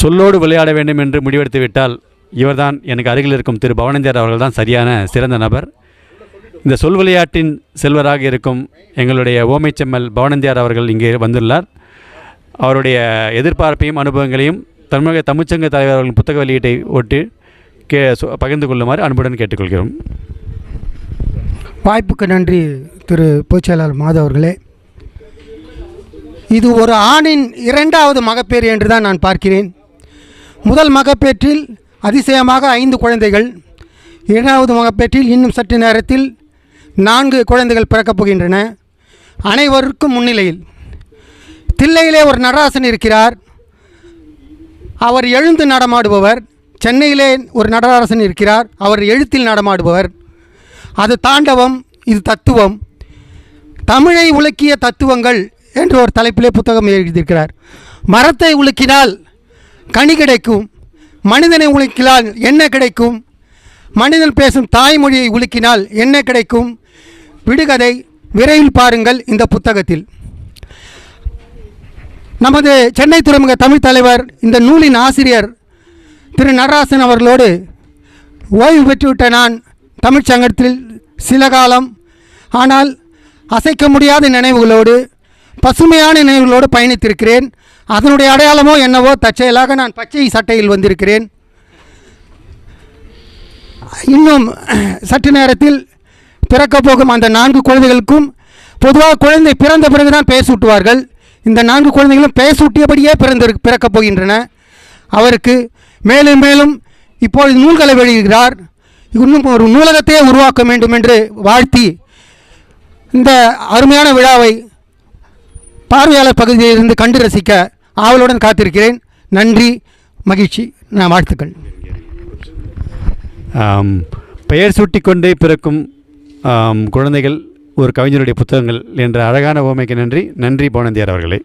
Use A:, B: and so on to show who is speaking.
A: சொல்லோடு விளையாட வேண்டும் என்று முடிவெடுத்து விட்டால் இவர்தான் எனக்கு அருகில் இருக்கும் திரு பவனந்தியார் அவர்கள் தான் சரியான சிறந்த நபர். இந்த சொல் விளையாட்டின் செல்வராக இருக்கும் எங்களுடைய ஓமைச்செம்மல் பவனந்தியார் அவர்கள் இங்கே வந்துள்ளார். அவருடைய எதிர்பார்ப்பையும் அனுபவங்களையும் தமிழக தமிழ்ச்சங்க தலைவர் அவர்களின் புத்தக வெளியீட்டை ஒட்டி கே பகிர்ந்து கொள்ளுமாறு அன்புடன் கேட்டுக்கொள்கிறோம்.
B: வாய்ப்புக்கு நன்றி திரு பொதுச்செயலாளர் மாதவ் அவர்களே. இது ஒரு ஆணின் இரண்டாவது மகப்பேறு என்று தான் நான் பார்க்கிறேன். முதல் மகப்பேற்றில் அதிசயமாக ஐந்து குழந்தைகள் இரண்டாவது மகப்பேற்றில் இன்னும் சற்று நேரத்தில் நான்கு குழந்தைகள் பிறக்கப் போகின்றன. அனைவருக்கும் முன்னிலையில். தில்லையிலே ஒரு நடராசன் இருக்கிறார். அவர் எழுந்து நடமாடுபவர். சென்னையிலே ஒரு நடராசன் இருக்கிறார். அவர் எழுத்தில் நடமாடுபவர். அது தாண்டவம் இது தத்துவம். தமிழை உலுக்கிய தத்துவங்கள் என்று ஒரு தலைப்பிலே புத்தகம் எழுதியிருக்கிறார். மரத்தை உலுக்கினால் கனி கிடைக்கும் மனிதனை உலுக்கினால் என்ன கிடைக்கும்? மனிதன் பேசும் தாய்மொழியை உலுக்கினால் என்ன கிடைக்கும்? விடுகதை விரைவில் பாருங்கள் இந்த புத்தகத்தில். நமது சென்னை துறைமுக தமிழ் தலைவர் இந்த நூலின் ஆசிரியர் திரு நடராசன் அவர்களோடு ஓய்வு பெற்றுவிட்ட நான் தமிழ்ச் சங்கத்தில் சில காலம். ஆனால் அசைக்க முடியாத நினைவுகளோடு பசுமையான நினைவுகளோடு பயணித்திருக்கிறேன். அதனுடைய அடையாளமோ என்னவோ தற்செயலாக நான் பச்சை சட்டையில் வந்திருக்கிறேன். இன்னும் சற்று நேரத்தில் பிறக்கப் போகும் அந்த நான்கு குழந்தைகளுக்கும் பொதுவாக குழந்தை பிறந்த பிறகுதான் பேசூட்டுவார்கள் இந்த நான்கு குழந்தைகளும் பேசூட்டியபடியே பிறந்து பிறக்கப் போகின்றன. அவருக்கு மேலும் மேலும் இப்பொழுது நூல்களை வெளியிடுகிறார். இன்னும் ஒரு நூலகத்தையே உருவாக்க வேண்டும் என்று வாழ்த்தி இந்த அருமையான விழாவை பார்வையாளர் பகுதியிலிருந்து கண்டு ரசிக்க ஆவலுடன் காத்திருக்கிறேன். நன்றி மகிழ்ச்சி. நான் வாழ்த்துக்கள்.
A: பெயர் பெயர் சூட்டிக்கொண்டே பிறக்கும் குழந்தைகள் ஒரு கவிஞருடைய புத்தகங்கள் என்ற அழகான ஓமைக்கு நன்றி. நன்றி போனந்தியார் அவர்களே.